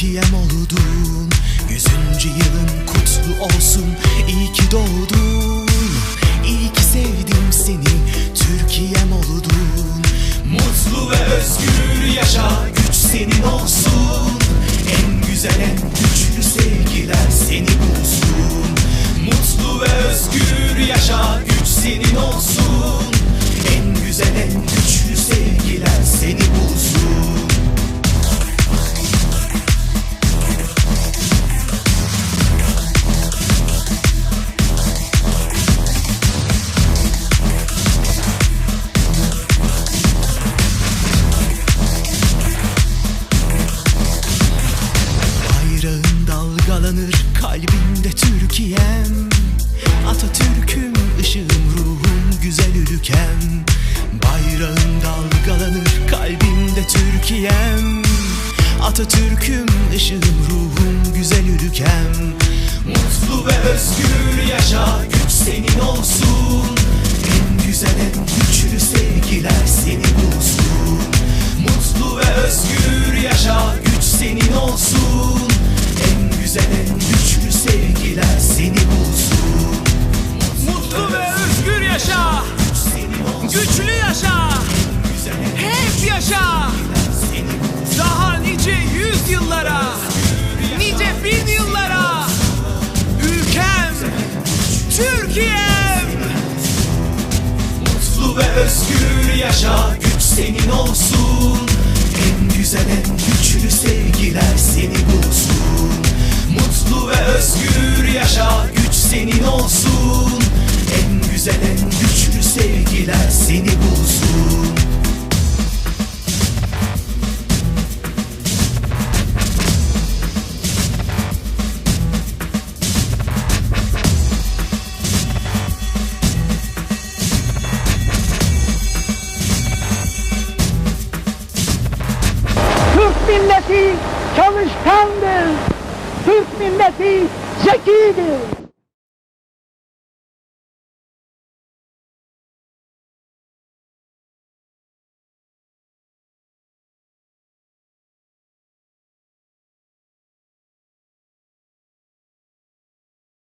Türkiye'm oldun. Yüzüncü yılın kutlu olsun. İyi ki doğdun. İyi ki sevdim seni. Türkiye'm oldun. Mutlu ve özgür yaşa. Güç senin olsun Türkiye'm Atatürk'üm ışığım ruhum güzel ülkem Mutlu ve özgür yaşa güç senin olsun En güzel en güçlü sevgiler seni bulsun Mutlu ve özgür yaşa güç senin olsun En güzel en güçlü sevgiler seni bulsun Mutlu ve özgür yaşa. senin olsun Güçlü yaşa. Hep yaşa. Yüzyıllara. Nice bin yıllara. Ülkem. Türkiye'm. Mutlu ve özgür yaşa güç senin olsun En güzel en güçlü sevgiler seni bulsun Mutlu ve özgür yaşa güç senin olsun En güzel en güçlü sevgiler seni bulsun milleti çalışkandır. Türk milleti zekidir.